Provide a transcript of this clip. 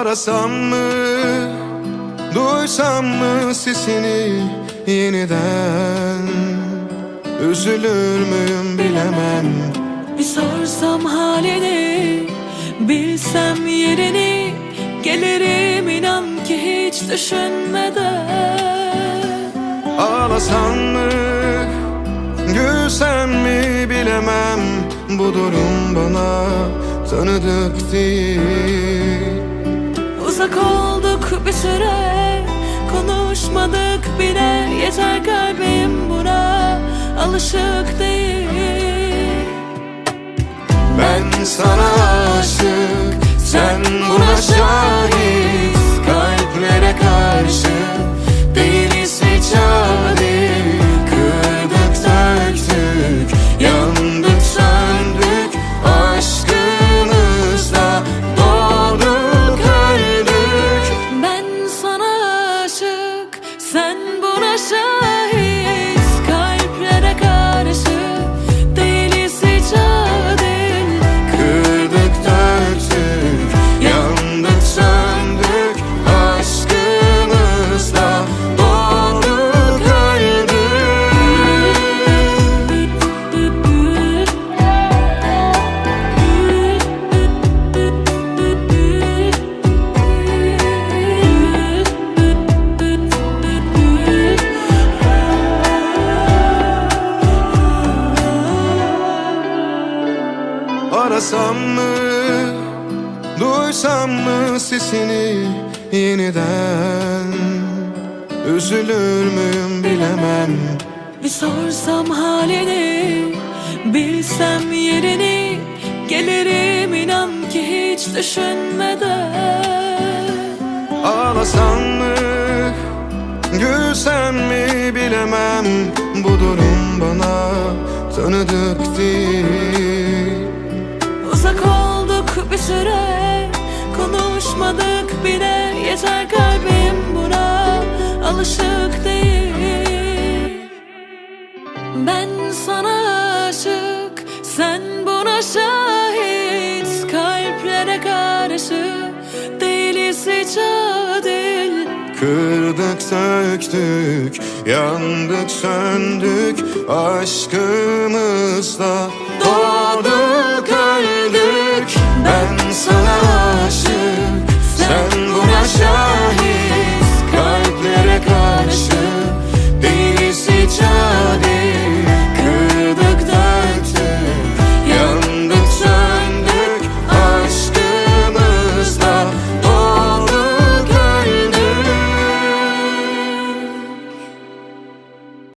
Arasam mı, duysam mı sesini yeniden? Üzülür müyüm bilemem. Bir sorsam halini Bilsem yerini Gelirim inan ki hiç düşünmeden. Ağlasam mı, gülsem mi bilemem. Bu durum bana tanıdık değil Uzak olduk bir süre Konuşmadık bile. Yeter kalbim buna Alışık değil. Ben sana aşık, Sen buna şahit Arasam mı, duysam mı sesini yeniden? Üzülür müyüm bilemem. Bir sorsam halini Bilsem yerini Gelirim inan ki hiç düşünmeden. Ağlasam mı, gülsem mi bilemem. Bu durum bana tanıdık değil Yeter kalbim buna Alışık değil. Ben sana aşık Sen buna şahit. Kalplere karşı Değiliz hiç adil. Kırdık söktük, yandık söndük. Aşkımızda doğduk öldük